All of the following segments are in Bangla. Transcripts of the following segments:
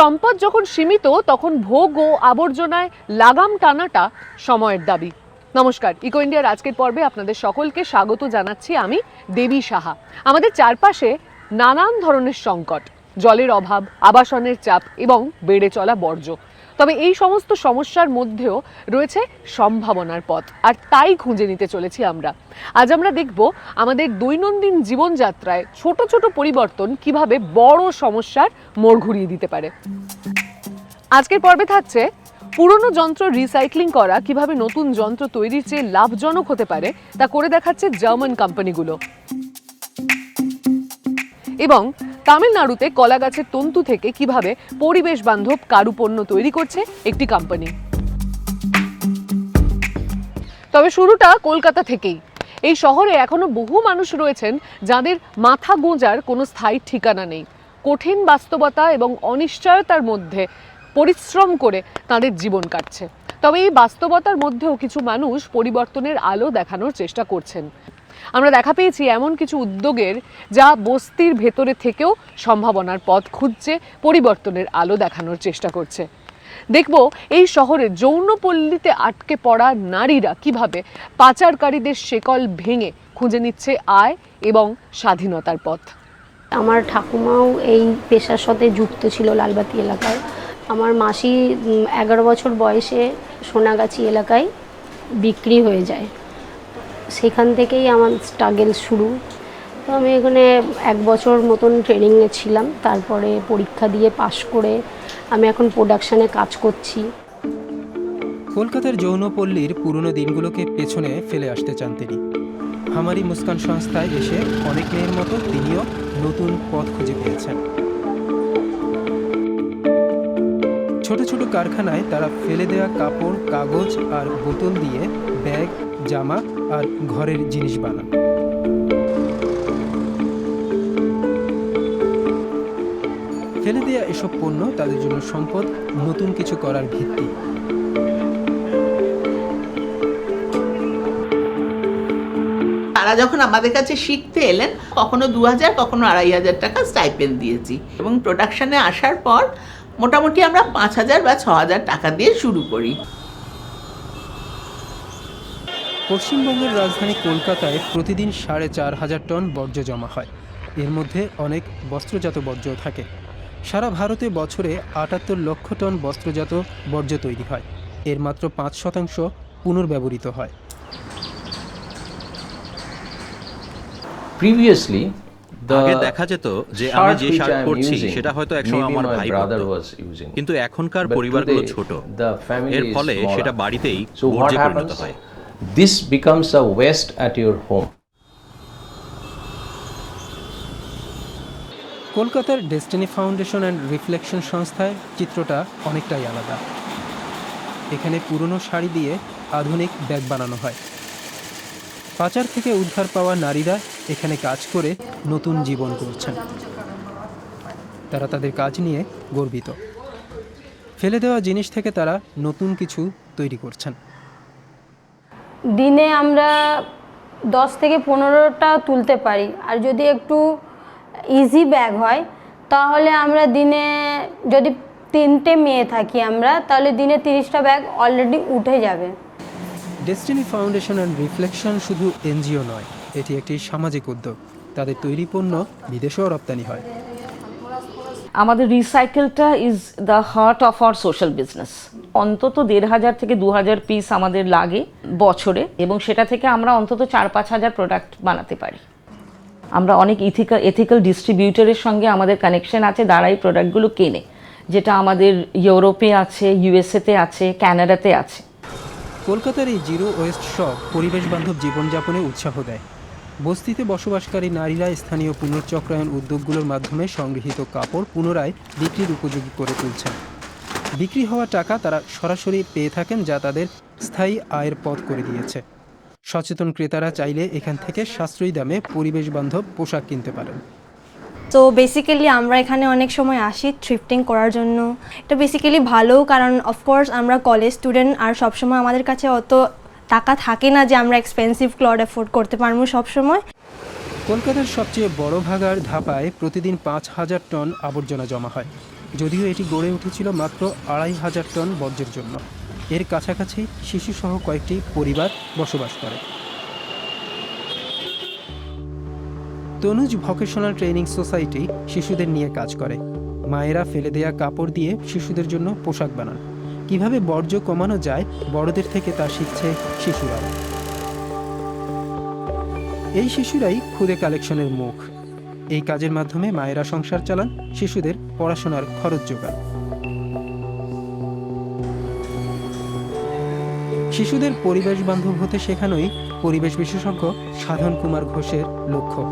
সম্পদ যখন সীমিত, তখন ভোগ ও আবর্জনায় লাগাম টানাটা সময়ের দাবি। নমস্কার, ইকো ইন্ডিয়ার আজকের পর্বে আপনাদের সকলকে স্বাগত জানাচ্ছি আমি দেবী সাহা। আমাদের চারপাশে নানান ধরনের সংকট, জলের অভাব, আবাসনের চাপ এবং বেড়ে চলা বর্জ্য। তবে এই সমস্ত সমস্যার মধ্যেও রয়েছে সম্ভাবনার পথ, আর তাই খুঁজে নিতে চলেছি আমরা। আজ আমরা দেখব আমাদের দৈনন্দিন জীবনযাত্রায় ছোট ছোট পরিবর্তন কীভাবে বড় সমস্যার মোড় ঘুরিয়ে দিতে পারে। আজকের পর্বে থাকছে, পুরনো যন্ত্র রিসাইক্লিং করা কীভাবে নতুন যন্ত্র তৈরির চেয়ে লাভজনক হতে পারে তা করে দেখাচ্ছে জার্মান কোম্পানিগুলো এবং তামিলনাড়ুতে কলা গাছের তন্তু থেকে কীভাবে পরিবেশ বান্ধব কারুপণ্য তৈরি করছে একটি কোম্পানি তবে শুরুটা কলকাতা থেকেই। এই শহরে এখনও বহু মানুষ রয়েছেন যাদের মাথা গোঁজার কোনো স্থায়ী ঠিকানা নেই। কঠিন বাস্তবতা এবং অনিশ্চয়তার মধ্যে পরিশ্রম করে তাদের জীবন কাটছে। তবে এই বাস্তবতার মধ্যেও কিছু মানুষ পরিবর্তনের আলো দেখানোর চেষ্টা করছেন। আমরা দেখা পেয়েছি এমন কিছু উদ্যোগের যা বস্তির ভেতরে থেকেও সম্ভাবনার পথ খুঁজছে, পরিবর্তনের আলো দেখানোর চেষ্টা করছে। দেখব এই শহরে যৌনপল্লীতে আটকে পড়া নারীরা কীভাবে পাচারকারীদের শেকল ভেঙে খুঁজে নিচ্ছে আয় এবং স্বাধীনতার পথ। আমার ঠাকুমাও এই পেশার সাথে যুক্ত ছিল লালবাতি এলাকায়। আমার মাসি এগারো বছর বয়সে সোনাগাছি এলাকায় বিক্রি হয়ে যায়। সেখান থেকেই আমার স্ট্রাগেল শুরু। তো আমি এখানে এক বছর মতন ট্রেনিংয়ে ছিলাম, তারপরে পরীক্ষা দিয়ে পাশ করে আমি এখন প্রোডাকশানে কাজ করছি। কলকাতার যৌনপল্লীর পুরনো দিনগুলোকে পেছনে ফেলে আসতে চান তিনি। হামারি মুস্কান সংস্থায় এসে অনেক মেয়ের মতো তিনিও নতুন পথ খুঁজে পেয়েছেন। ছোট ছোট কারখানায় তারা ফেলে দেওয়া কাপড়, কাগজ আর বোতল দিয়ে ব্যাগ জামা আর ঘরের জিনিস বানান। ফেলে দেওয়া এসব পণ্য তাদের জন্য সম্পদ, নতুন কিছু করার ভিত্তি। তারা যখন আমাদের কাছে শিখতে এলেন, কখনো দু হাজার, কখনো আড়াই হাজার টাকা স্টাইপেন্ড দিয়েছি। এবং প্রোডাকশনে আসার পর, মোটামুটি আমরা পাঁচ হাজার বা ছ হাজার টাকা দিয়ে শুরু করি। পশ্চিমবঙ্গের রাজধানী কলকাতায় প্রতিদিন সাড়ে চার হাজার টন বর্জ্য জমা হয়। এর মধ্যে অনেক বস্ত্রজাত বর্জ্য থাকে। সারা ভারতে বছরে আটাত্তর লক্ষ টন বস্ত্রজাত বর্জ্য তৈরি হয়। এর মাত্র পাঁচ শতাংশ পুনর্ব্যবহৃত হয়। The আগে দেখা যেত যে আমি যে শার্ট পরছি সেটা হয়তো একসময় আমার ভাই. কিন্তু এখনকার পরিবারগুলো ছোট। এর ফলে সেটা বাড়িতেই বর্জ্যে পরিণত হয়। This becomes a waste at your home. কলকাতার ডেস্টিনি ফাউন্ডেশন অ্যান্ড রিফ্লেকশন সংস্থায় চিত্রটা অনেকটাই আলাদা। এখানে পুরনো শাড়ি দিয়ে আধুনিক ব্যাগ বানানো হয়। পাচার থেকে উদ্ধার পাওয়া নারীরা এখানে কাজ করে নতুন জীবন করছেন। তারা তাদের কাজ নিয়ে গর্বিত। ফেলে দেওয়া জিনিস থেকে তারা নতুন কিছু তৈরি করছেন। দিনে আমরা দশ থেকে পনেরোটা তুলতে পারি। আর যদি একটু ইজি ব্যাগ হয়, তাহলে আমরা দিনে যদি তিনটে মেয়ে থাকি আমরা, তাহলে দিনে তিরিশটা ব্যাগ অলরেডি উঠে যাবে। ডেস্টিনি ফাউন্ডেশন অ্যান্ড রিফ্লেকশন শুধু এনজিও নয়, এটি একটি সামাজিক উদ্যোগ। তাদের তৈরি পণ্য বিদেশেও রপ্তানি হয়। আমাদের রিসাইকেলটা is the heart of our social business অন্তত দেড় হাজার থেকে দু হাজার পিস আমাদের লাগে বছরে এবং সেটা থেকে আমরা অন্তত চার পাঁচ হাজার প্রোডাক্ট বানাতে পারি। আমরা অনেক ইথিক্যাল এথিক্যাল ডিস্ট্রিবিউটরের সঙ্গে আমাদের কানেকশন আছে দাঁড়াই প্রোডাক্টগুলো কেনে, যেটা আমাদের ইউরোপে আছে, ইউএসএতে আছে ক্যানাডাতে আছে। কলকাতার এই জিরো ওয়েস্ট শপ পরিবেশ বান্ধব জীবনযাপনে উৎসাহ দেয়। বস্তিতে বসবাসকারী নারীরা স্থানীয় পুনর্চক্রায়ণ উদ্যোগগুলোর মাধ্যমে সংগৃহীত কাপড় পুনরায় বিক্রির উপযোগী করে তুলছেন। বিক্রি হওয়া টাকা তারা সরাসরি পেয়ে থাকেন যা তাদের স্থায়ী আয়ের পথ করে দিয়েছে। সচেতন ক্রেতারা চাইলে এখান থেকে সাশ্রয়ী দামে পরিবেশ বান্ধব পোশাক কিনতে পারেন। তো বেসিক্যালি আমরা এখানে অনেক সময় আসি থ্রিফটিং করার জন্য। এটা বেসিক্যালি ভালো, কারণ অফকোর্স আমরা কলেজ স্টুডেন্ট আর সবসময় আমাদের কাছে অত টাকা থাকে না যে আমরা এক্সপেন্সিভ ক্লড অ্যাফোর্ড করতে পারব সবসময়। কলকাতার সবচেয়ে বড় ভাগার ধাপায় প্রতিদিন পাঁচ হাজার টন আবর্জনা জমা হয়। যদিও এটি গড়ে উঠেছিল মাত্র আড়াই হাজার টন বর্জ্যের জন্য। এর কাছাকাছি শিশুসহ কয়েকটি পরিবার বসবাস করে। তনুজ ভকেশনাল ট্রেনিং সোসাইটি শিশুদের নিয়ে কাজ করে। মায়েরা ফেলে দেয়া কাপড় দিয়ে শিশুদের জন্য পোশাক বানান। কীভাবে বর্জ্য কমানো যায়, বড়দের থেকে তা শিখছে শিশুরাও এই শিশুরাই খুদে কালেকশনের মুখ। এই কাজের মাধ্যমে মায়েরা সংসার চালান, শিশুদের পড়াশোনার খরচ যোগান। শিশুদের পরিবেশ বান্ধব হতে শেখানোই পরিবেশ বিশেষজ্ঞ সাধন কুমার ঘোষের লক্ষ্য।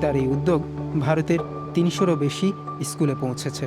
তার এই উদ্যোগ ভারতের তিনশোরও বেশি স্কুলে পৌঁছেছে।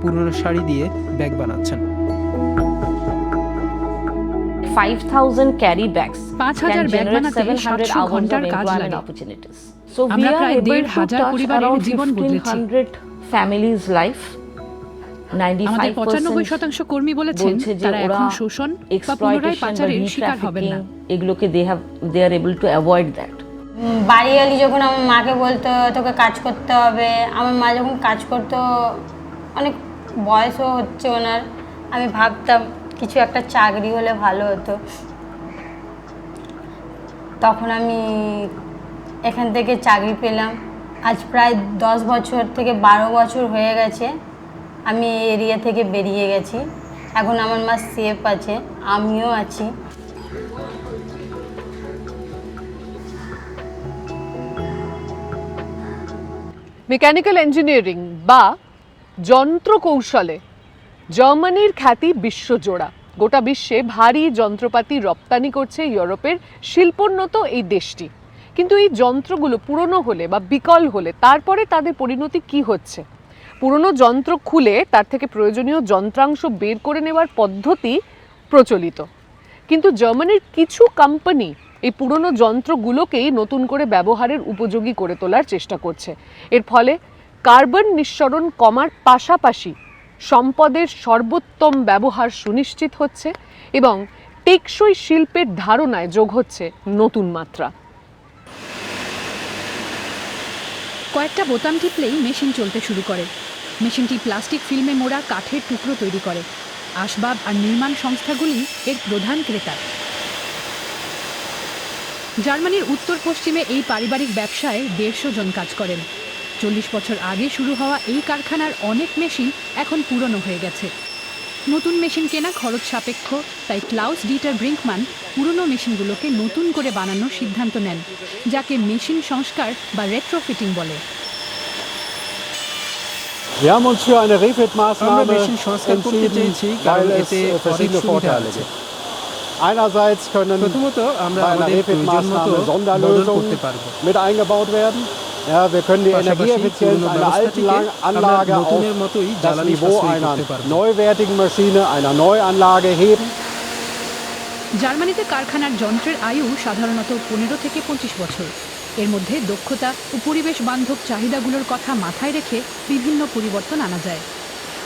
পুরনো শাড়ি দিয়ে ব্যাগ বানাচ্ছেন 5000 carry bags পাঁচ হাজার ব্যাগ বানাতে সাতশো ঘণ্টার কাজ লাগে। opportunities. So we আমরা প্রায় দেড় হাজার পরিবারের জীবন বদলেছি। 1500 families আমাদের পঁচানব্বই শতাংশ কর্মী বলেছেন তারা এখন শোষণ বা পুনরায় exploitation বা পাচারের শিকার হবেন না এগুলোকে they have they are able to avoid that বাড়ি এলি যখন আমার মাকে বলতো তোকে কাজ করতে হবে আমার মা যখন কাজ করতো অনেক বয়সও হচ্ছে ওনার, আমি ভাবতাম কিছু একটা চাকরি হলে ভালো হতো। তখন আমি এখান থেকে চাকরি পেলাম। আজ প্রায় দশ বছর থেকে বারো বছর হয়ে গেছে, আমি এই এরিয়া থেকে বেরিয়ে গেছি। এখন আমার মা সেফ আছে, আমিও আছি। মেকানিক্যাল ইঞ্জিনিয়ারিং বা যন্ত্র কৌশলে জার্মানির খ্যাতি বিশ্বজোড়া। গোটা বিশ্বে ভারী যন্ত্রপাতি রপ্তানি করছে ইউরোপের শিল্পোন্নত এই দেশটি। কিন্তু এই যন্ত্রগুলো পুরনো হলে বা বিকল হলে তারপরে তাদের পরিণতি কি হচ্ছে? পুরনো যন্ত্র খুলে তার থেকে প্রয়োজনীয় যন্ত্রাংশ বের করে নেওয়ার পদ্ধতি প্রচলিত। কিন্তু জার্মানির কিছু কোম্পানি এই পুরনো যন্ত্রগুলোকেই নতুন করে ব্যবহারের উপযোগী করে তোলার চেষ্টা করছে। এর ফলে কার্বন নিঃসরণ কমার পাশাপাশি সম্পদের সর্বোত্তম ব্যবহার সুনিশ্চিত হচ্ছে এবং টেকসই শিল্পের ধারণায় যোগ হচ্ছে নতুন মাত্রা। কয়েকটা বোতাম টিপলেই মেশিন চলতে শুরু করে। মেশিনটি প্লাস্টিক ফিল্মে মোড়া কাঠের টুকরো তৈরি করে। আসবাব আর নির্মাণ সংস্থাগুলি এর প্রধান ক্রেতা। জার্মানির উত্তর পশ্চিমে এই পারিবারিক ব্যবসায় দেড়শো জন কাজ করেন। চল্লিশ বছর আগে শুরু হওয়া এই কারখানার অনেক মেশিন এখন পুরনো হয়ে গেছে নতুন মেশিন কেনা খরচ সাপেক্ষ তাই ক্লাউস ডিটার ব্রিঙ্কমান পুরনো মেশিনগুলোকে নতুন করে বানানোর সিদ্ধান্ত নেন যাকে মেশিন সংস্কার বা রেট্রোফিটিং বলে আমরা মেশিন সংস্কার করতে চেয়েছি কারণ এতে অনেক সুবিধা আছে gibt. Einerseits können প্রথমত আমরা আমাদের প্রয়োজন মতো বদল করতে পারব mit eingebaut werden. Ja, wir können die Energieeffizienz einer alten Lang- Anlage auf das Niveau einer neuwertigen Maschine, einer Neuanlage heben. জার্মানিতে কারখানার যন্ত্রের আয়ু সাধারণত পনেরো থেকে পঁচিশ বছর। এর মধ্যে দক্ষতা ও পরিবেশ বান্ধব চাহিদাগুলোর কথা মাথায় রেখে বিভিন্ন পরিবর্তন আনা যায়।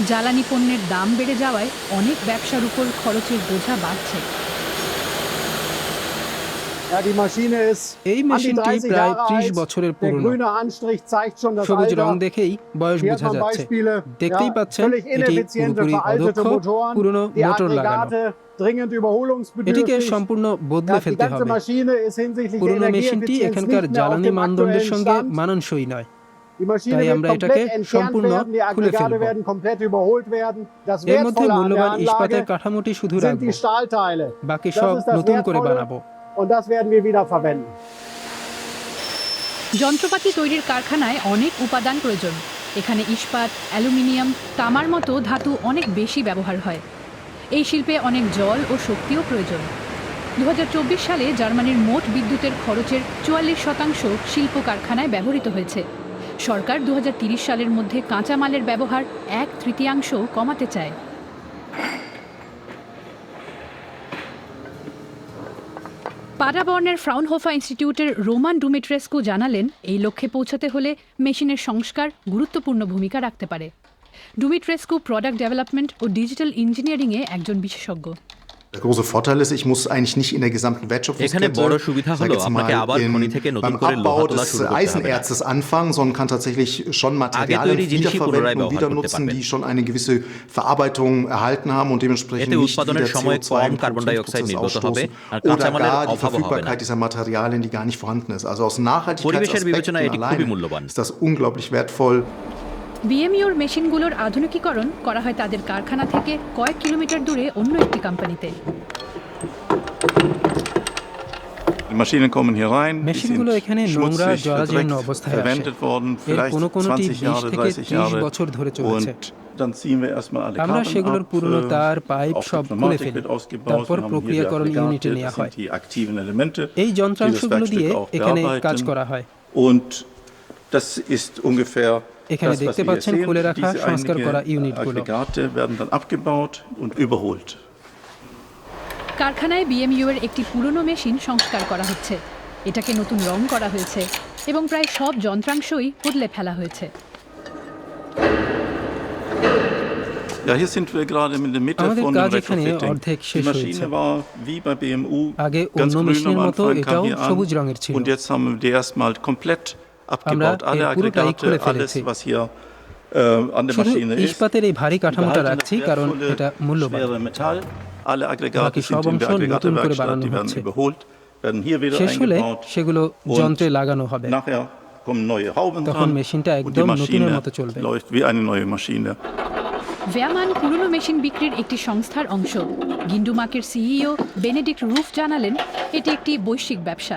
জ্বালানি পণ্যের দাম বেড়ে যাওয়ায় অনেক ব্যবসার উপর খরচের বোঝা বাড়ছে Ja, die Maschine ist এই মেশিনটি প্রায় ত্রিশ বছরের পুরনো সবুজ রং দেখেই বয়স বোঝা যাচ্ছে দেখতেই পাচ্ছেন এটি পুরোপুরি অধ্যক্ষ পুরনো মোটর লাগানো এটিকে সম্পূর্ণ বদলে ফেলতে হবে পুরনো মেশিনটি এখানকার জ্বালানি মানদণ্ডের সঙ্গে মানানসই নয় বাকি সব নতুন করে বানাবো und das werden wir wieder verwenden. যন্ত্রপাতি তৈরির কারখানায় অনেক উপাদান প্রয়োজন। এখানে ইস্পাত, অ্যালুমিনিয়াম, তামার মতো ধাতু অনেক বেশি ব্যবহার হয়। এই শিল্পে অনেক জল ও শক্তিও প্রয়োজন। দু হাজার চব্বিশ সালে জার্মানির মোট বিদ্যুতের খরচের চুয়াল্লিশ শতাংশ শিল্প কারখানায় ব্যবহৃত হয়েছে। সরকার দু সালের মধ্যে কাঁচামালের ব্যবহার এক তৃতীয়াংশ কমাতে চায়। পারাবর্নের ফ্রাউনহোফা ইনস্টিটিউটের রোমান ডুমিট্রেস্কু জানালেন, এই লক্ষ্যে পৌঁছাতে হলে মেশিনের সংস্কার গুরুত্বপূর্ণ ভূমিকা রাখতে পারে। ডুমিট্রেস্কু প্রোডাক্ট ডেভেলপমেন্ট ও ডিজিটাল ইঞ্জিনিয়ারিংয়ে একজন বিশেষজ্ঞ। Der große Vorteil ist, ich muss eigentlich nicht in der gesamten এখানে Wertschöpfungskette বড় সুবিধা sag হলো jetzt আপনাকে mal, আবার in- খনি থেকে নতুন beim করে লোহা Abbau তোলা des শুরু করতে হবে না। Eisenerzes anfangen, sondern kann tatsächlich schon Materialien তৈরি জিনিসই পুনরায় wiederverwenden und ব্যবহার wieder করতে nutzen, পারবেন। die schon eine gewisse Verarbeitung erhalten haben und dementsprechend এতে nicht উৎপাদনের wieder সময় CO2 কম im carbon dioxide Produktionsprozess নির্গত হবে ausstoßen আর oder কাঁচামালের gar die অভাবও হবে না Verfügbarkeit dieser Materialien, die gar nicht vorhanden ist. Also aus পরিবেশের Nachhaltigkeitsaspekten বিবেচনায় এটি খুবই alleine মূল্যবান। ist das unglaublich wertvoll. বিএমইউর মেশিনগুলোর আধুনিকীকরণ করা হয় তাদের কারখানা থেকে কয়েক কিলোমিটার দূরে অন্য একটি কোম্পানিতে। মেশিনগুলো এখানে নোংরা জরাজীর্ণ অবস্থায় আছে সেগুলোর পুরনো তার পাইপ সব প্রক্রিয়াকরণ এই যন্ত্রাংশগুলো দিয়ে এখানে কাজ করা হয়। Das ist ungefähr এখানে দেখতে পাচ্ছেন খুলে রাখা সংস্কার করা ইউনিটগুলো কারখানায় বিএমইউ এর একটি পুরনো মেশিন সংস্কার করা হচ্ছে। এটাকে নতুন রং করা হয়েছে এবং প্রায় সব যন্ত্রাংশই বদলে ফেলা হয়েছে। আমাদের কাজ এখানে অর্ধেক শেষ হয়েছে। আগে অন্য মেশিনের মতো এটাও সবুজ রঙের ছিল। Abgebaut. Alle Aggregate, alles, was hier äh, an der Maschine ist. ইস্পাতের এই ভারী কাঠামোটা রাখছি কারণ wertvolle, এটা মূল্যবান schwere Metall. Alle Aggregate sind in der অংশ নতুন করে Aggregatewerkstatt, die werden überholt, werden hier wieder শেষ হলে eingebaut. সেগুলো Und যন্ত্রে লাগানো হবে Nachher kommen neue Hauben তখন dran মেশিনটা und die একদম নতুনের Maschine মতো চলবে মানে läuft wie eine neue Maschine. ভ্যামান পুরনো মেশিন বিক্রির একটি সংস্থার অংশ গিন্ডুমাকের সিইও বেনেডিক্ট রুফ জানালেন এটি একটি বৈশ্বিক ব্যবসা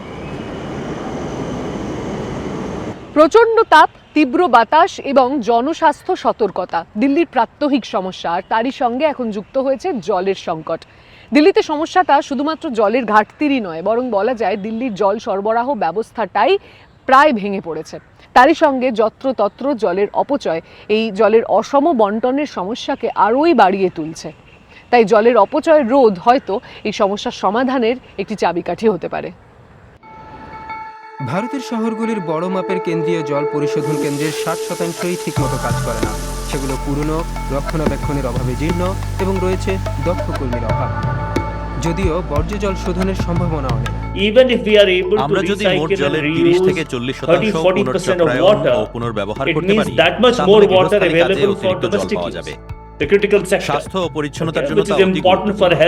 প্রচণ্ড তাপ, তীব্র বাতাস এবং জনস্বাস্থ্য সতর্কতা, দিল্লির প্রাত্যহিক সমস্যা, আর তারই সঙ্গে এখন যুক্ত হয়েছে জলের সংকট। দিল্লিতে সমস্যাটা শুধুমাত্র জলের ঘাটতিরই নয়, বরং বলা যায় দিল্লির জল সরবরাহ ব্যবস্থাটাই প্রায় ভেঙে পড়েছে। তারই সঙ্গে যত্রতত্র জলের অপচয়, এই জলের অসম বন্টনের সমস্যাকে আরোই বাড়িয়ে তুলছে। তাই জলের অপচয় রোধ হয়তো এই সমস্যার সমাধানের একটি চাবিকাঠি হতে পারে। ভারতের শহরগুলির বড় মাপের কেন্দ্রীয় জল পরিশোধন কেন্দ্রের ষাট শতাংশই ঠিকমতো কাজ করে না। সেগুলো পুরনো রক্ষণাবেক্ষণের অভাবে জীর্ণ এবং রয়েছে দক্ষ কর্মীর অভাব। যদিও বর্জ্য জল শোধনের সম্ভাবনা অনেক। আমরা যদি মোট জলের তিরিশ থেকে চল্লিশ শতাংশ পুনর্চক্রায়ন ও পুনর্ব্যবহার করতে পারি তাহলে গৃহস্থালী কাজে অতিরিক্ত জল পাওয়া যাবে। স্বাস্থ্য ও পরিচ্ছন্নতার জন্য তা অতি গুরুত্বপূর্ণ।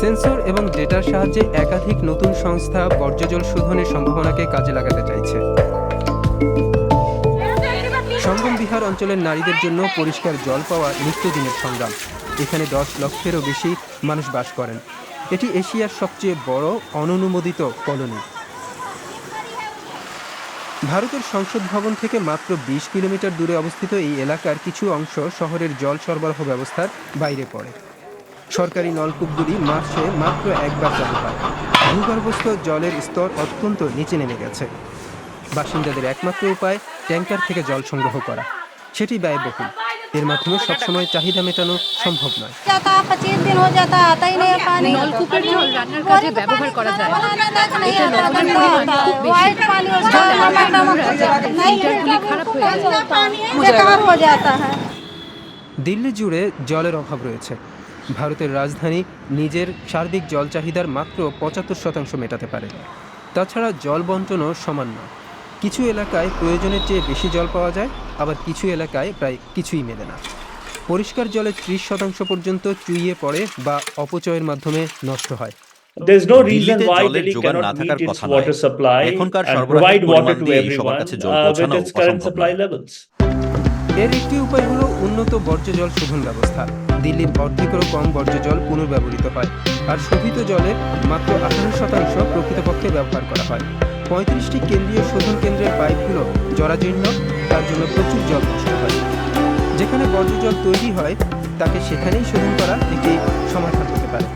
সেন্সর এবং ডেটার সাহায্যে একাধিক নতুন সংস্থা বর্জ্য জল শোধনের সম্ভাবনাকে কাজে লাগাতে চাইছে। সঙ্গম বিহার অঞ্চলের নারীদের জন্য পরিষ্কার জল পাওয়া নিত্যদিনের সংগ্রাম। এখানে দশ লক্ষেরও বেশি মানুষ বাস করেন। এটি এশিয়ার সবচেয়ে বড় অননুমোদিত কলোনি। ভারতের সংসদ ভবন থেকে মাত্র বিশ কিলোমিটার দূরে অবস্থিত এই এলাকার কিছু অংশ শহরের জল সরবরাহ ব্যবস্থার বাইরে পড়ে। সরকারি নলকূপগুলি মাসে মাত্র একবার চালু হয়। ভূগর্ভস্থ জলের স্তর অত্যন্ত নিচে নেমে গেছে। বাসিন্দাদের একমাত্র উপায় ট্যাঙ্কার থেকে জল সংগ্রহ করা। সেটি ব্যয়বহুল। এর মাধ্যমে সবসময় চাহিদা মেটানো সম্ভব নয়। দিল্লি জুড়ে জলের অভাব রয়েছে। ভারতের রাজধানী নিজের সার্বিক জল চাহিদার মাত্র পঁচাত্তর শতাংশ মেটাতে পারে। তাছাড়া জল বন্টনও সমান নয়। কিছু এলাকায় প্রয়োজনের চেয়ে বেশি জল পাওয়া যায় আবার কিছু এলাকায় প্রায় কিছুই মেলে না। পরিষ্কার জলের ত্রিশ শতাংশ পর্যন্ত চুইয়ে পড়ে বা অপচয়ের মাধ্যমে নষ্ট হয়। নয়। এর একটি উপায় হলো উন্নত বর্জ্য জল শোধন ব্যবস্থা। দিল্লির অর্ধেকেরও কম বর্জ্য জল পুনর্ব্যবহৃত হয়। আর শোধিত জলের মাত্র আঠারো শতাংশ প্রকৃতপক্ষে ব্যবহার করা হয়। পঁয়ত্রিশটি কেন্দ্রীয় শোধন কেন্দ্রের পাইপগুলো জরাজীর্ণ, তার জন্য প্রচুর জল নষ্ট হয়। যেখানে বর্জ্য জল তৈরি হয়, তাকে সেখানেই শোধন করা একটি সমাধান হতে পারে।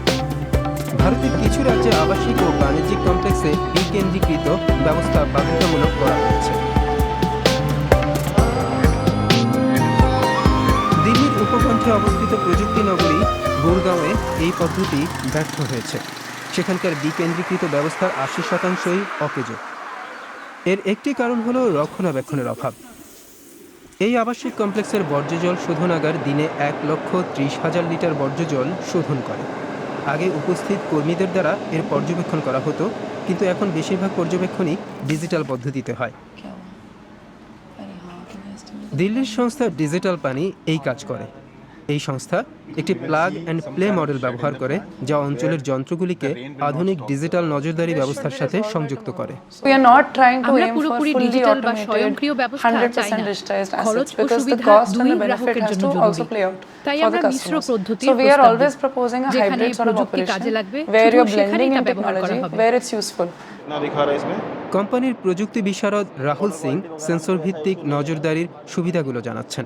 ভারতের কিছু রাজ্যে আবাসিক ও বাণিজ্যিক কমপ্লেক্সে বিকেন্দ্রীকৃত ব্যবস্থা বাধ্যতামূলক করা হয়েছে। উপকণ্ঠে অবস্থিত প্রযুক্তি নগরী, গুরগাঁওয়ে এই পদ্ধতি ব্যর্থ হয়েছে। সেখানকার বিকেন্দ্রীকৃত ব্যবস্থার আশি শতাংশই অকেজ। এর একটি কারণ হলো রক্ষণাবেক্ষণের অভাব। এই আবাসিক কমপ্লেক্সের বর্জ্য জল শোধনাগার দিনে এক লক্ষ ত্রিশ হাজার লিটার বর্জ্য জল শোধন করে। আগে উপস্থিত কর্মীদের দ্বারা এর পর্যবেক্ষণ করা হতো, কিন্তু এখন বেশিরভাগ পর্যবেক্ষণই ডিজিটাল পদ্ধতিতে হয়। দিল্লির সংস্থা ডিজিটাল পানি এই কাজ করে। এই সংস্থা একটি প্লাগ অ্যান্ড প্লে মডেল ব্যবহার করে যা অঞ্চলের যন্ত্রগুলিকে আধুনিক ডিজিটাল নজরদারি ব্যবস্থার সাথে সংযুক্ত করে। না। দেখা কোম্পানির প্রযুক্তি বিশারদ রাহুল সিং সেন্সর ভিত্তিক নজরদারির সুবিধাগুলো জানাচ্ছেন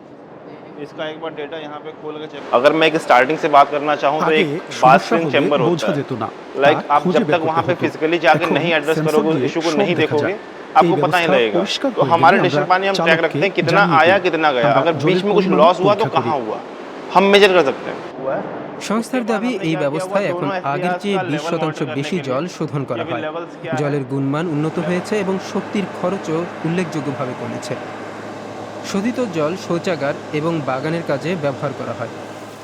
इसका एक बार डेटा यहाँ पे खोल के चेक अगर मैं एक स्टार्टिंग से बात करना चाहूँ तो एक बात स्क्रीन चैम्बर होता है लाइक आप जब तक वहाँ पे फिजिकली जाकर नहीं एड्रेस करोगे इशू को नहीं देखोगे आपको पता नहीं लगेगा तो हमारे डिजिटल पानी हम ट्रैक रखते हैं कितना आया कितना गया अगर बीच में कुछ लॉस हुआ तो कहाँ हुआ हम मेजर कर सकते हैं সংস্থার দাবি এই ব্যবস্থায় এখন আগের চেয়ে বিশ শতাংশ বেশি জল শোধন করা হয়। জলের গুণমান উন্নত হয়েছে এবং শক্তির খরচও উল্লেখযোগ্যভাবে কমেছে। শোধিত জল শৌচাগার এবং বাগানের কাজে ব্যবহার করা হয়।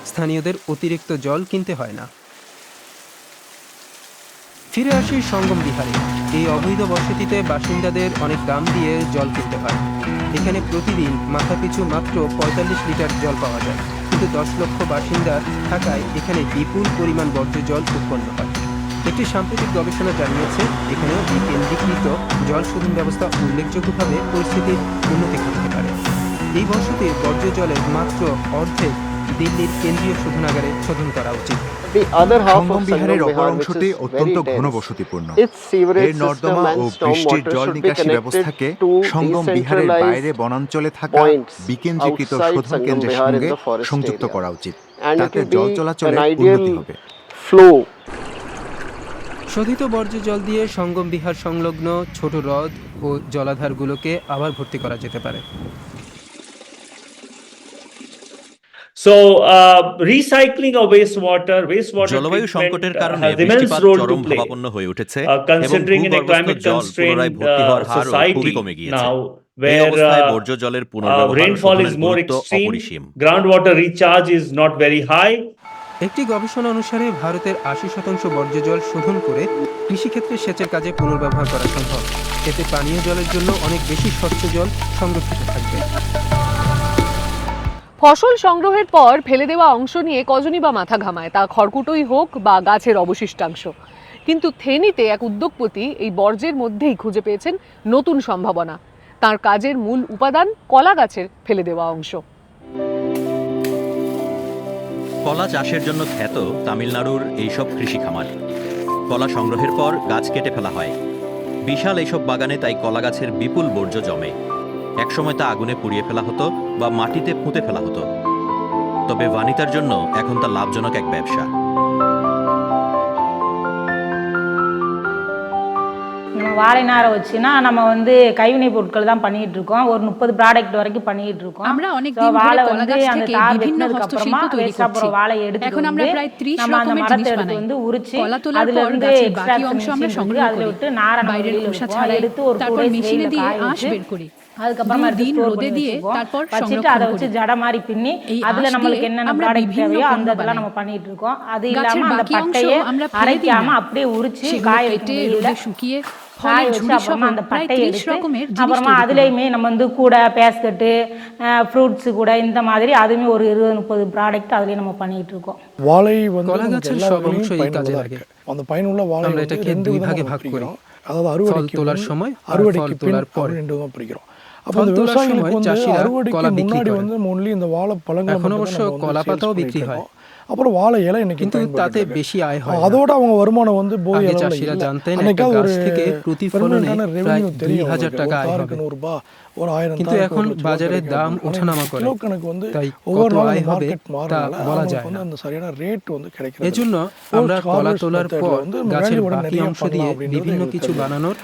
স্থানীয়দের অতিরিক্ত জল কিনতে হয় না। ফিরে আসি সঙ্গম বিহারে। এই অবৈধ বসতিতে বাসিন্দাদের অনেক দাম দিয়ে জল কিনতে হয়। এখানে প্রতিদিন মাথাপিছু মাত্র পঁয়তাল্লিশ লিটার জল পাওয়া যায়। কিন্তু দশ লক্ষ বাসিন্দা থাকায় এখানে বিপুল পরিমাণ বর্জ্য জল উৎপন্ন হয়। একটি সাম্প্রতিক গবেষণা জানিয়েছে, এখানেও এই কেন্দ্রীকৃত জল শোধন ব্যবস্থা উল্লেখযোগ্যভাবে পরিস্থিতির উন্নতি করতে পারে। এই বর্ষতে বর্জ্য জলের মাত্র অর্ধেক দিল্লির কেন্দ্রীয় শোধনাগারে শোধন করা উচিত। সঙ্গম বিহারের অপর অংশটি অত্যন্ত ঘনবসতিপূর্ণ। এর নর্দমা ও বৃষ্টির জল নিকাশি ব্যবস্থাকে সঙ্গম বিহারের বাইরে বনাঞ্চলে থাকা বিকেন্দ্রীকৃত শোধন কেন্দ্রের সঙ্গে সংযুক্ত করা উচিত। তাতে জল চলাচলে উন্নতি হবে। শোধিত বর্জ্য জল দিয়ে সঙ্গম বিহার সংলগ্ন ছোট হ্রদ ও জলাধারগুলোকে আবার ভর্তি করা যেতে পারে So, uh, recycling of wastewater, wastewater জলবায়ু treatment সংকটের uh, কারণে বৃষ্টিপাত চরম. ভাবাপন্ন হয়ে উঠেছে Uh, এবং considering in a ভূগর্ভস্থ জল পুনরায় ভর্তি হওয়ার uh, খুবই কমে গিয়েছে now, এই অবস্থায় uh, বর্জ্য জলের uh, পুনর্ব্যবহার rainfall is শোধনের more গুরুত্ব extreme, অপরিসীম groundwater recharge is not very high. একটি গবেষণা অনুসারে ভারতের আশি শতাংশ বর্জ্য জল শোধন করে কৃষিক্ষেত্রে সেচের কাজে পুনর্ব্যবহার করা সম্ভব এতে পানীয় জলের জন্য অনেক বেশি স্বচ্ছ জল সংরক্ষিত থাকবে ফসল সংগ্রহের পর ফেলে দেওয়া অংশ নিয়ে কজনই বা মাথা ঘামায়। তা খড়কুটোই হোক বা গাছের অবশিষ্টাংশ। কিন্তু থেনিতে এক উদ্যোগপতি এই বর্জ্যের মধ্যেই খুঁজে পেয়েছেন নতুন সম্ভাবনা। তার কাজের মূল উপাদান কলা গাছের ফেলে দেওয়া অংশ। কলা চাষের জন্য খ্যাত তামিলনাড়ুর এইসব কৃষি খামার। কলা সংগ্রহের পর গাছ কেটে ফেলা হয়। বিশাল এইসব বাগানে তাই কলা গাছের বিপুল বর্জ্য জমে। একসময় তা আগুনে পুড়িয়ে ফেলা হতো বা মাটিতে পুঁতে ফেলা হতো। তবে ভানিতার জন্য এখন তা লাভজনক এক ব্যবসা। வாழை வந்து আমরা অনেক দিন ধরে এখন আমরা প্রায় 30 রকমের জিনিস বানাই। কলা তোলার পর আমরা সংগ্রহ করি। তারপর মেশিনে দিয়ে আঁশ বের করি। அதுக்கப்புறமா দুই எடுத்து দিন store রোদে பண்ணி দিয়ে வச்சுக்குவோம் তারপর வச்சுட்டு সংরক্ষণ அதை வச்சு করি ஜடை மாதிரி பின்னி এই அதுல আঁশ நம்மளுக்கு দিয়ে என்னென்ன আমরা ப்ராடக்ட் বিভিন্ন தேவையோ পণ্য அந்த இதெல்லாம் বানাই। நம்ம பண்ணிட்டு இருக்கோம் அது গাছের இல்லாம அந்த বাকি অংশ பட்டையை আমরা ফেলে দিই அரைக்காம না அப்படியே உரிச்சு সেগুলো காய কেটে வைக்க রোদে முடியல শুকিয়ে காய ফলের வச்சு ঝুড়ি সহ அப்புறமா அந்த প্রায় பட்டையை ত্রিশ எடுத்து রকমের জিনিস அப்புறமா তৈরি করি। அதுலேயுமே நம்ம வந்து கூடை பேஸ்கெட்டு ஃப்ரூட்ஸு கூட இந்த மாதிரி அதுவுமே ஒரு இருபது முப்பது ப்ராடக்ட் அதுலேயே நம்ம பண்ணிட்டு இருக்கோம் வாழை வந்து কলা நமக்கு গাছের எல்லா সব வகையிலும் অংশই কাজে பயனுள்ளதா লাগে இருக்கு அந்த பயனுள்ள வாழை আমরা வந்து এটাকে ரெண்டு দুই விதமா ভাগে நம்ம ভাগ করি பிரிக்கிறோம் அதாவது ফল அறுவடைக்கு তোলার முன், সময় আর அறுவடைக்கு ফল பின் তোলার পরে அப்படின்னு ரெண்டு விதமா பிரிக்கிறோம் அப்போ இந்த ফল তোলার সময় விவசாயிகளுக்கு வந்து চাষিরা அறுவடைக்கு কলা বিক্রি முன்னாடி করেন வந்து ஒன்லி இந்த வாழை பழங்களை এখন மட்டும் অবশ্য தான் நம்ம வந்து কলা sales পাতাও பண்ணிட்டு বিক্রি হয় இருக்கோம். அப்புறம் வாழை ইলা এনে কিন্তু তাতে বেশি আয় হয় அதோட அவங்க வருமானம் வந்து போய் চাষিরা জানতেন একটা গাছ থেকে প্রতিফলনে প্রায় দুই হাজার টাকা আয় হবে কিন্তু এখন বাজারে দাম ওঠানামা করে তাই কত আয় হবে তা বলা যায় না এজন্য আমরা কলা তোলার পর গাছের বাকি অংশ দিয়ে বিভিন্ন কিছু বানানোর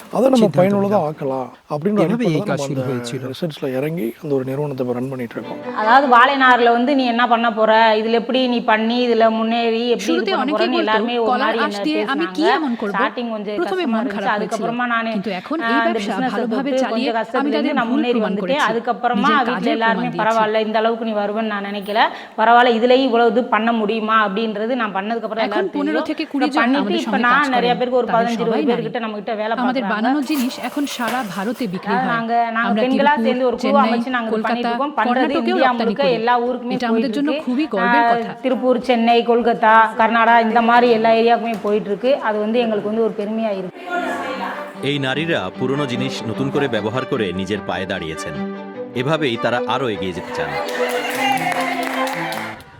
সিদ্ধান্ত ஆக்கலாம் அப்படின்னு எனவே এই কাজ শুরু হয়েছিল ரிசர்ச்ல இறங்கி அந்த ஒரு நிறுவனத்தை ரன் பண்ணிட்டு இருக்கோம் அதாவது வாழை நார்ல வந்து நீ என்ன பண்ண போற இதுல எப்படி நீ பண்ணி இதுல முன்னேறி எப்படி இது শুরুতে பண்ண অনেকেই போறேன்னு বলতো எல்லாருமே ஒரு কলার மாதிரி আঁশ என்ன দিয়ে আমি কি பேசுனாங்க এমন করব স্টার্টিং கொஞ்சம் প্রথমে கஷ்டமா মন இருந்துச்சு খারাপ அதுக்கப்புறமா হয়েছিল நான் কিন্তু এখন এই ব্যবসা ভালোভাবে চালিয়ে আমি তাদের நான் ভুল முன்னேறி প্রমাণ வந்துட்டேன் করেছি அதுக்கப்புறமா নিজের வீட்டில் কাজের எல்லாருமே প্রমাণ দিয়েছি பரவாயில்ல இந்த அளவுக்கு நீ வருவேன்னு நான் நினைக்கல பரவாயில்ல இதுலயும் இவ்வளவு இது பண்ண முடியுமா அப்படின்றது நான் பண்ணதுக்கு அப்புறம் এখন எல்லாரும் পনেরো தெரியும். থেকে কুড়ি இப்ப জন பண்ணிட்டு আমাদের இப்ப সঙ্গে কাজ நான் நிறைய করেন பேருக்கு ஒரு তাদের பதினஞ்சு সবাই இருபது নারী பேர்கிட்ட நம்ம கிட்ட வேலை আমাদের பார்க்கறாங்க বানানো জিনিস এখন সারা ভারতে বিক্রি அதாவது হয় நாங்க நாங்க আমরা பெண்களா তিরুপুর, சேர்ந்து ஒரு குழு চেন্নাই அமைச்சு நாங்க இது பண்ணிட்டு কলকাতা இருக்கோம் பண்றது কর্ণাটকেও இந்தியா রপ্তানি முழுக்க করি எல்லா ஊருக்குமே এটা আমাদের போயிட்டு জন্য இருக்கு. খুবই গর্বের আহ, কথা திருப்பூர் சென்னை கொல்கத்தா கர்நாடகா இந்த மாதிரி எல்லா ஏரியாவுக்குமே போயிட்டு இருக்கு அது வந்து எங்களுக்கு வந்து ஒரு பெருமையா இருக்கு এই নারীরা পুরনো জিনিস নতুন করে ব্যবহার করে নিজের পায়ে দাঁড়িয়েছেন এভাবেই তারা আরও এগিয়ে যেতে চান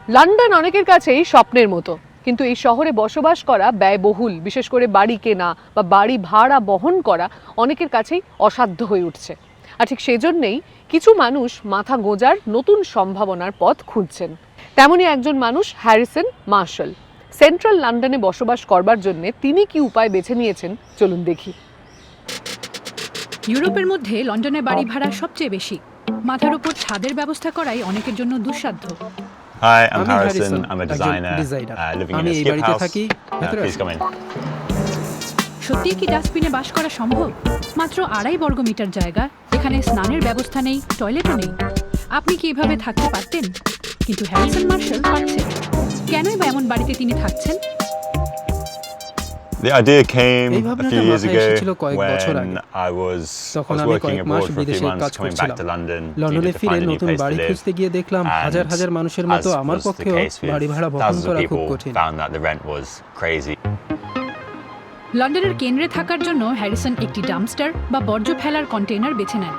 লন্ডন অনেকের কাছেই স্বপ্নের মতো কিন্তু এই শহরে বসবাস করা ব্যয়বহুল বিশেষ করে বাড়ি কেনা বা বাড়ি ভাড়া বহন করা অনেকের কাছেই অসাধ্য হয়ে উঠছে আর ঠিক সেজন্যেই কিছু মানুষ মাথা গোঁজার নতুন সম্ভাবনার পথ খুঁজছেন তেমনই একজন মানুষ হ্যারিসন মার্শাল। সেন্ট্রাল লন্ডনে বসবাস করবার জন্য তিনি কি উপায় বেছে নিয়েছেন? চলুন দেখি। ইউরোপের মধ্যে লন্ডনের বাড়ি ভাড়া সবচেয়ে বেশি। মাথার উপর ছাদের ব্যবস্থা করাই অনেকের জন্য দুঃসাধ্য। Hi, I'm আমি Harrison. Harrison, I'm a একজন designer. designer। uh, living in আমি a skip house. Uh, please come in. সত্যিই কি ডাস্টবিনে বাস করা সম্ভব? মাত্র আড়াই বর্গ মিটার জায়গা। এখানে স্নানের ব্যবস্থা নেই টয়লেটও নেই। আপনি কি এভাবে থাকতে পারতেন? কিন্তু হ্যারিসন মার্শাল পারছেন কেনই বা এমন বাড়িতে তিনি থাকছেন The idea came a few years ago এসেছিল কয়েক বছর when I was, I was working abroad for a few months, coming back to London, needed to find a new place to live. খুঁজতে গিয়ে দেখলাম And হাজার হাজার মানুষের মতো as আমার was the পক্ষেও case with বাড়ি ভাড়া বহন thousands of people, found that the rent was crazy. লন্ডনের কেন্দ্রে থাকার জন্য হ্যারিসন একটি ডাম্পস্টার বা বর্জ্য ফেলার কন্টেইনার বেছে নেন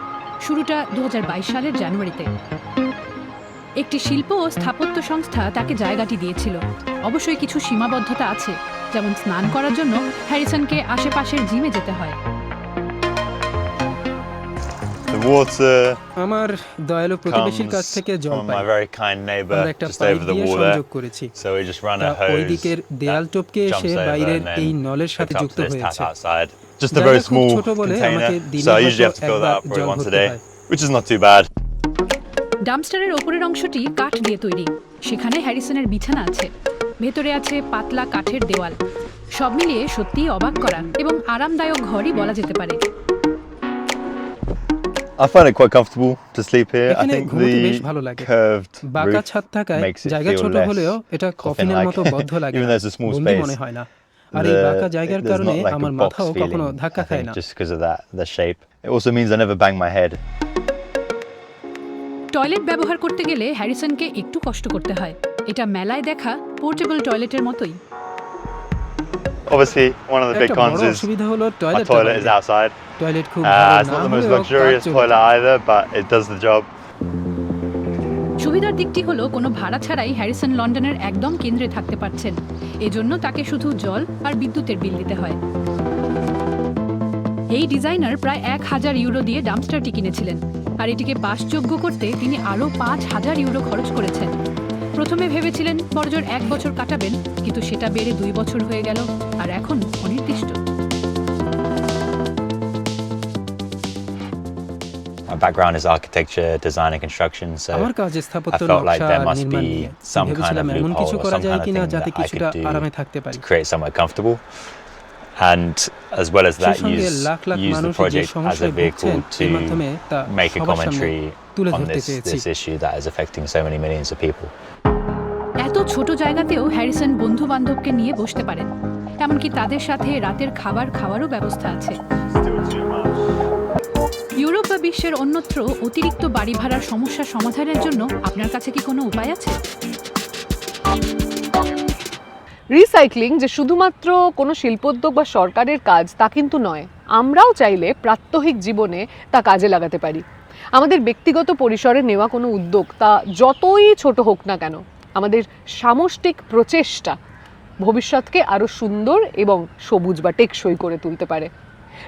শুরুটা দু হাজার বাইশ সালের জানুয়ারিতে একটি শিল্প ও স্থাপত্য সংস্থা তাকে জায়গাটি দিয়েছিল। অবশ্যই কিছু সীমাবদ্ধতা আছে যেমন স্নান করার জন্য হ্যারিসনকে আশেপাশের জিমে যেতে হয়। আমার দয়ালু প্রতিবেশীর কাছ থেকে জল পাই। দেয়াল টপকে এসে বাইরের এই নলের সাথে যুক্ত হয়েছে। Just ডাম্পস্টারের ওপরের অংশটি কাঠ দিয়ে তৈরি সেখানে হ্যারিসনের বিছানা আছে ভেতরে আছে পাতলা কাঠের দেওয়াল সব মিলিয়ে সত্যিই অবাক করা এবং আরামদায়ক ঘরই বলা যেতে পারে I find it quite comfortable to sleep here. I think the curved বাঁকা roof ছাদ থাকায় makes it জায়গা feel ছোট less হলেও এটা কফিনের coffin-like. মতো বদ্ধ লাগে Even না। though it's a small space. মনে হয় না আর এই The- বাঁকা জায়গার there's কারণে not like a আমার box মাথাও কখনো feeling, ধাক্কা I খায় think, না just because of that, the shape. It also means I never bang my head. Toilet ব্যবহার করতে গেলে হ্যারিসনকে একটু কষ্ট করতে হয়। এটা মেলায় দেখা পোর্টেবল টয়লেটের মতোই। Obviously, one of the big cons is my toilet is outside. Uh, it's not the most luxurious toilet either, but it does the job. সুবিধার দিকটি হলো কোনো ভাড়া ছাড়াই হ্যারিসন লন্ডনের একদম কেন্দ্রে থাকতে পারছেন। এজন্য তাকে শুধু জল আর বিদ্যুতের বিল দিতে হয়। এই ডিজাইনার প্রায় এক হাজার ইউরো দিয়ে ডাম্পস্টারটি কিনেছিলেন। আর এটিকে বাসযোগ্য করতে তিনি আরও পাঁচ হাজার ইউরো খরচ করেছেন। প্রথমে ভেবেছিলেন বর্জর এক বছর কাটাবেন কিন্তু সেটা বেড়ে দুই বছর হয়ে গেল আর এখন অনির্দিষ্ট। আমার কাজ স্থাপত্য নকশা নির্মাণ কিছু করা যায় কিনা যাতে কিছুটা আরামে থাকতে পারি। And as well as that, use, lakh lakh use the project as a vehicle মাধ্যমে to make a commentary তুলে on this, this issue that is affecting so many millions of people. এত ছোট জায়গাতেও হ্যারিসন বন্ধু বান্ধবকে নিয়ে বসতে পারেন এমনকি তাদের সাথে রাতের খাবার খাওয়ারও ব্যবস্থা আছে। ইউরোপ বা বিশ্বের অন্যত্র অতিরিক্ত বাড়ি ভাড়ার সমস্যা সমাধানের জন্য আপনার কাছে কি কোনো উপায় আছে? রিসাইক্লিং যে শুধুমাত্র কোনো শিল্পোদ্যোগ বা সরকারের কাজ, তা কিন্তু নয়। আমরাও চাইলে প্রাত্যহিক জীবনে তা কাজে লাগাতে পারি। আমাদের ব্যক্তিগত পরিসরে নেওয়া কোনো উদ্যোগ, তা যতই ছোট হোক না কেন, আমাদের সামষ্টিক প্রচেষ্টা ভবিষ্যৎকে আরও সুন্দর এবং সবুজ বা টেকসই করে তুলতে পারে।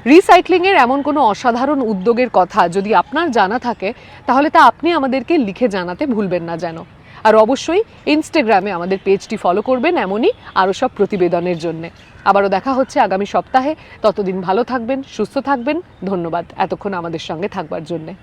রিসাইক্লিংয়ের এমন কোনো অসাধারণ উদ্যোগের কথা যদি আপনার জানা থাকে, তাহলে তা আপনি আমাদেরকে লিখে জানাতে ভুলবেন না যেন। আর অবশ্যই ইনস্টাগ্রামে আমাদের পেজটি ফলো করবেন, এমনই আরও সব প্রতিবেদনের জন্যে। আবারও দেখা হচ্ছে আগামী সপ্তাহে। ততদিন ভালো থাকবেন, সুস্থ থাকবেন। ধন্যবাদ এতক্ষণ আমাদের সঙ্গে থাকবার জন্যে।